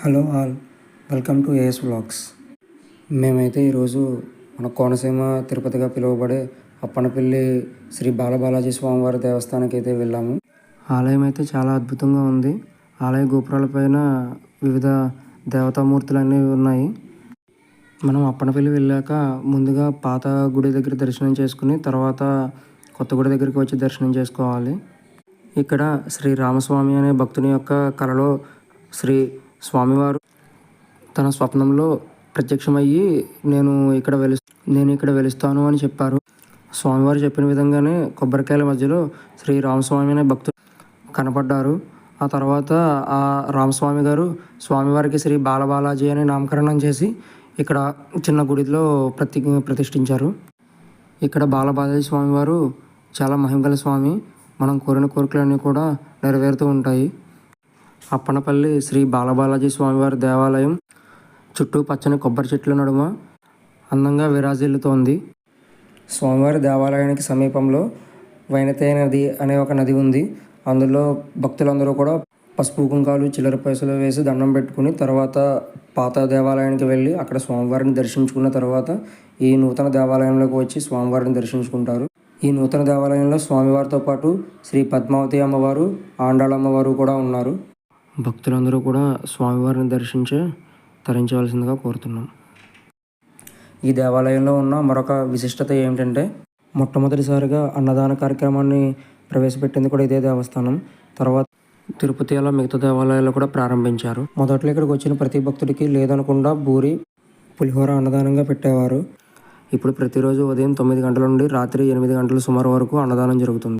Hello all welcome to AS vlogs మేమైతే ఈరోజు మన కోనసీమ తిరుపతిగా పిలువబడే అప్పనపల్లి శ్రీ బాలబాలాజీ స్వామివారి దేవస్థానానికి అయితే వెళ్ళాము. ఆలయం అయితే చాలా అద్భుతంగా ఉంది. ఆలయ గోపురాలపైన వివిధ దేవతామూర్తులు అనేవి ఉన్నాయి. మనం అప్పనపల్లి వెళ్ళాక ముందుగా పాత గుడి దగ్గర దర్శనం చేసుకుని తర్వాత కొత్త గుడి దగ్గరికి వచ్చి దర్శనం చేసుకోవాలి. ఇక్కడ శ్రీ రామస్వామి అనే భక్తుని యొక్క కలలో శ్రీ స్వామివారు తన స్వప్నంలో ప్రత్యక్షమయ్యి నేను ఇక్కడ వెలు నేను ఇక్కడ వెలుస్తాను అని చెప్పారు. స్వామివారు చెప్పిన విధంగానే కొబ్బరికాయల మధ్యలో శ్రీ రామస్వామి అనే భక్తులు కనపడ్డారు. ఆ తర్వాత ఆ రామస్వామి గారు స్వామివారికి శ్రీ బాలబాలాజీ అని నామకరణం చేసి ఇక్కడ చిన్న గుడిలో ప్రతి ప్రతిష్ఠించారు. ఇక్కడ బాలబాలాజీ స్వామివారు చాలా మహిమగల స్వామి. మనం కోరిన కోరికలన్నీ కూడా నెరవేరుతూ ఉంటాయి. అప్పనపల్లి శ్రీ బాలబాలాజీ స్వామివారి దేవాలయం చుట్టూ పచ్చని కొబ్బరి చెట్ల నడుమ అందంగా విరాజిల్లుతోంది. స్వామివారి దేవాలయానికి సమీపంలో వైనతేయ నది అనే ఒక నది ఉంది. అందులో భక్తులందరూ కూడా పసుపు కుంకాలు చిల్లర పైసలు వేసి దండం పెట్టుకుని తర్వాత పాత దేవాలయానికి వెళ్ళి అక్కడ స్వామివారిని దర్శించుకున్న తర్వాత ఈ నూతన దేవాలయంలోకి వచ్చి స్వామివారిని దర్శించుకుంటారు. ఈ నూతన దేవాలయంలో స్వామివారితో పాటు శ్రీ పద్మావతి అమ్మవారు ఆండాళ అమ్మవారు కూడా ఉన్నారు. భక్తులందరూ కూడా స్వామివారిని దర్శించే తరించవలసిందిగా కోరుతున్నాం. ఈ దేవాలయంలో ఉన్న మరొక విశిష్టత ఏమిటంటే మొట్టమొదటిసారిగా అన్నదాన కార్యక్రమాన్ని ప్రవేశపెట్టింది కూడా ఇదే దేవస్థానం. తర్వాత తిరుపతి అలా మిగతా దేవాలయాలు కూడా ప్రారంభించారు. మొదట్లో ఇక్కడికి వచ్చిన ప్రతి భక్తుడికి లేదనకుండా బూరి పులిహోర అన్నదానంగా పెట్టేవారు. ఇప్పుడు ప్రతిరోజు ఉదయం తొమ్మిది గంటల నుండి రాత్రి ఎనిమిది గంటల సుమారు వరకు అన్నదానం జరుగుతుంది.